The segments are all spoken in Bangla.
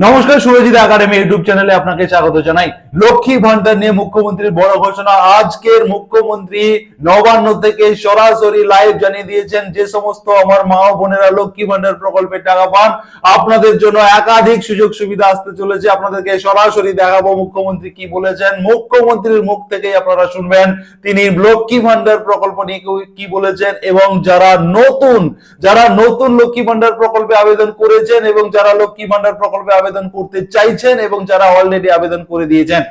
নমস্কার সুরজিৎ একাডেমি ইউটিউব চ্যানেলে আপনাকে স্বাগত জানাই। লক্ষ্মী ভান্ডার নিয়ে মুখ্যমন্ত্রীর বড় ঘোষণা। আজকের মুখ্যমন্ত্রী নবান্ন থেকে সরাসরি লাইভ জানিয়ে দিয়েছেন, যে সমস্ত আমার মা বোনেরা লক্ষ্মী ভান্ডার প্রকল্পের টাকা পান, আপনাদের জন্য একাধিক সুযোগ সুবিধা আসতে চলেছে। আপনাদেরকে সরাসরি দেখাবো মুখ্যমন্ত্রী কি বলেছেন। মুখ্যমন্ত্রীর মুখ থেকেই আপনারা শুনবেন, তিনি লক্ষ্মী ভান্ডার প্রকল্প নিয়ে কি- কি বলেছেন এবং যারা নতুন যারা নতুন লক্ষ্মী ভান্ডার প্রকল্পে আবেদন করেছেন এবং যারা লক্ষ্মী ভান্ডার প্রকল্পে আবেদন করতে চাইছেন এবং যারা অলরেডি আবেদন করে দিয়েছেন।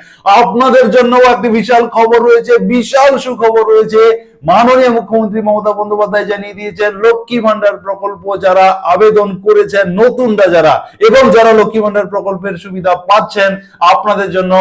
আপনাদের জন্য একটি বিশাল খবর রয়েছে, বিশাল সুখবর রয়েছে। মাননীয় মুখ্যমন্ত্রী মমতা বন্দ্যোপাধ্যায় জানিয়ে দিয়েছেন, লক্ষ্মী ভান্ডার প্রকল্প যারা আবেদন করেছেন, নতুনরা যারা, এবং যারা লক্ষ্মী ভান্ডার প্রকল্পের সুবিধা পাচ্ছেন, আপনাদের জন্য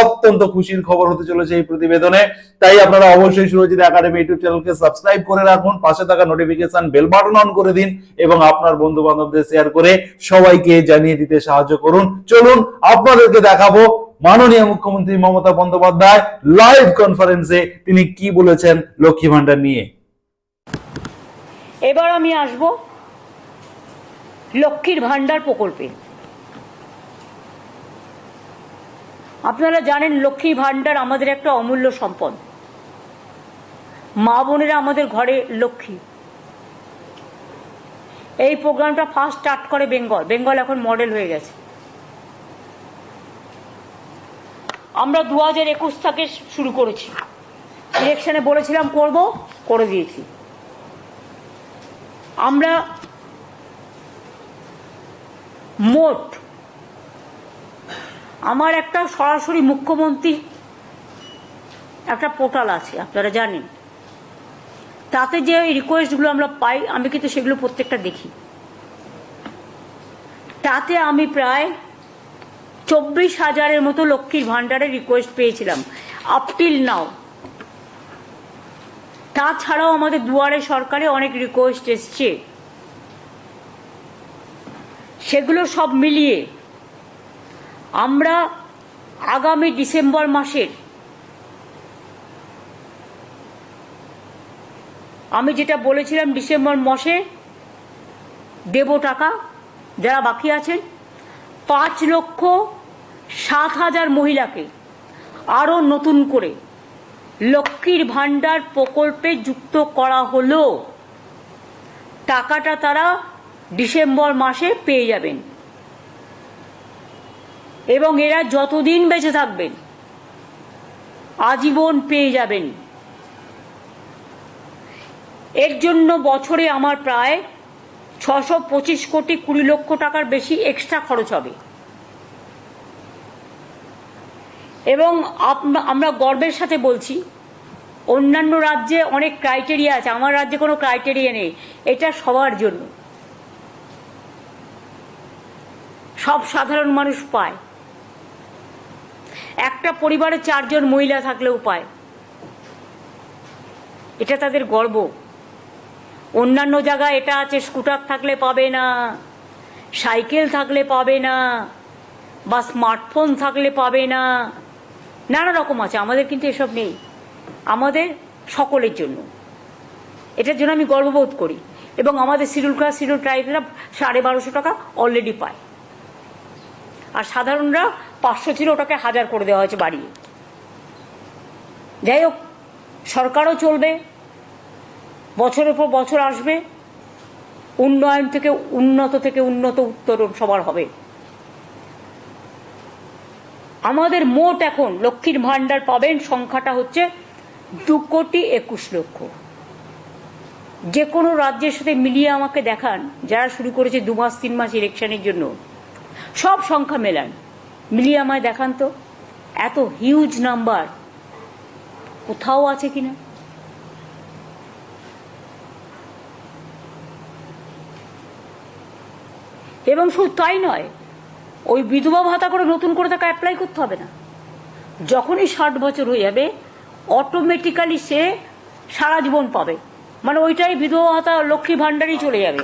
অত্যন্ত খুশির খবর হতে চলেছে এই প্রতিবেদনে। তাই আপনারা অবশ্যই সুরজিৎ একাডেমি ইউটিউব চ্যানেলকে সাবস্ক্রাইব করে রাখুন, পাশে থাকা নোটিফিকেশন বেল বাটন অন করে দিন, এবং আপনার বন্ধু বান্ধবদের শেয়ার করে সবাইকে জানিয়ে দিতে সাহায্য করুন। চলুন, আপনাদেরকে দেখাবো মাননীয় মুখ্যমন্ত্রী মমতা বন্দ্যোপাধ্যায় লাইভ কনফারেন্সে তিনি কি বলেছেন লক্ষ্মী ভান্ডার নিয়ে? এবার আমি আসব লক্ষ্মীর ভান্ডার প্রকল্পে। আপনারা জানেন লক্ষ্মীর ভান্ডার আমাদের একটা অমূল্য সম্পদ। মা বোনেরা আমাদের ঘরে লক্ষ্মী। এই প্রোগ্রামটা ফার্স্ট স্টার্ট করে বেঙ্গল। বেঙ্গল এখন মডেল হয়ে গেছে। আমরা দু হাজার একুশ থেকে শুরু করেছি। ইলেকশনে বলেছিলাম করব, করে দিয়েছি। আমরা মোট আমার একটা সরাসরি মুখ্যমন্ত্রী একটা পোর্টাল আছে, আপনারা জানেন। তাতে যে রিকোয়েস্টগুলো আমরা পাই, আমি কিন্তু সেগুলো প্রত্যেকটা দেখি। তাতে আমি প্রায় চব্বিশ হাজারের মতো লক্ষ্মীর ভাণ্ডারের রিকোয়েস্ট পেয়েছিলাম। আপ টিল নাও তাছাড়াও আমাদের দুয়ারে সরকারে অনেক রিকোয়েস্ট এসছে। সেগুলো সব মিলিয়ে আমরা আগামী ডিসেম্বর মাসের আমি যেটা বলেছিলাম ডিসেম্বর মাসে দেব টাকা যারা বাকি আছেন পাঁচ লক্ষ সাত হাজার মহিলাকে আরও নতুন করে লক্ষ্মীর ভাণ্ডার প্রকল্পে যুক্ত করা হলো। টাকাটা তারা ডিসেম্বর মাসে পেয়ে যাবেন। এবং এরা যতদিন বেঁচে থাকবেন, আজীবন পেয়ে যাবেন। এর জন্য বছরে আমার প্রায় ছশো পঁচিশ কোটি কুড়ি লক্ষ টাকার বেশি এক্সট্রা খরচ হবে। এবং আমরা গর্বের সাথে বলছি, অন্যান্য রাজ্যে অনেক ক্রাইটেরিয়া আছে, আমার রাজ্যে কোনো ক্রাইটেরিয়া নেই, এটা সবার জন্য। সব সাধারণ মানুষ পায়। একটা পরিবারে চারজন মহিলা থাকলেও পায়। এটা তাদের গর্ব। অন্যান্য জায়গায় এটা আছে, স্কুটার থাকলে পাবে না, সাইকেল থাকলে পাবে না, বা স্মার্টফোন থাকলে পাবে না, নানা রকম আছে, আমাদের কিন্তু এসব নেই, আমাদের সকলের জন্য। এটার জন্য আমি গর্ববোধ করি, এবং আমাদের শিডিউল ক্লাস, শিডিউল ট্রাইবেরা সাড়ে বারোশো টাকা অলরেডি পায়। আর সাধারণরা পাঁচশো ছিল, ওটাকে হাজার করে দেওয়া হয়েছে বাড়িয়ে। যাই হোক, সরকারও চলবে বছরের পর বছর আসবে, উন্নয়ন থেকে, উন্নত থেকে উন্নত উত্তরণ সবার হবে। আমাদের মোট এখন লক্ষ্মীর ভাণ্ডার পাবেন সংখ্যাটা হচ্ছে দু কোটি একুশ লক্ষ। যে কোনো রাজ্যের সাথে মিলিয়ে আমাকে দেখান, যারা শুরু করেছে দু মাস, তিন মাস ইলেকশনের জন্য। সব সংখ্যা মেলান। মিলিয়ে আমায় দেখান তো। এত হিউজ নাম্বার কোথাও আছে কিনা? এবং শুধু তাই নয়, ওই বিধবা ভাতা করে নতুন করে তাকে অ্যাপ্লাই করতে হবে না। যখনই ষাট বছর হয়ে যাবে অটোমেটিক্যালি সে সারা জীবন পাবে। মানে ওইটাই বিধবা ভাতা লক্ষ্মী ভাণ্ডারই চলে যাবে।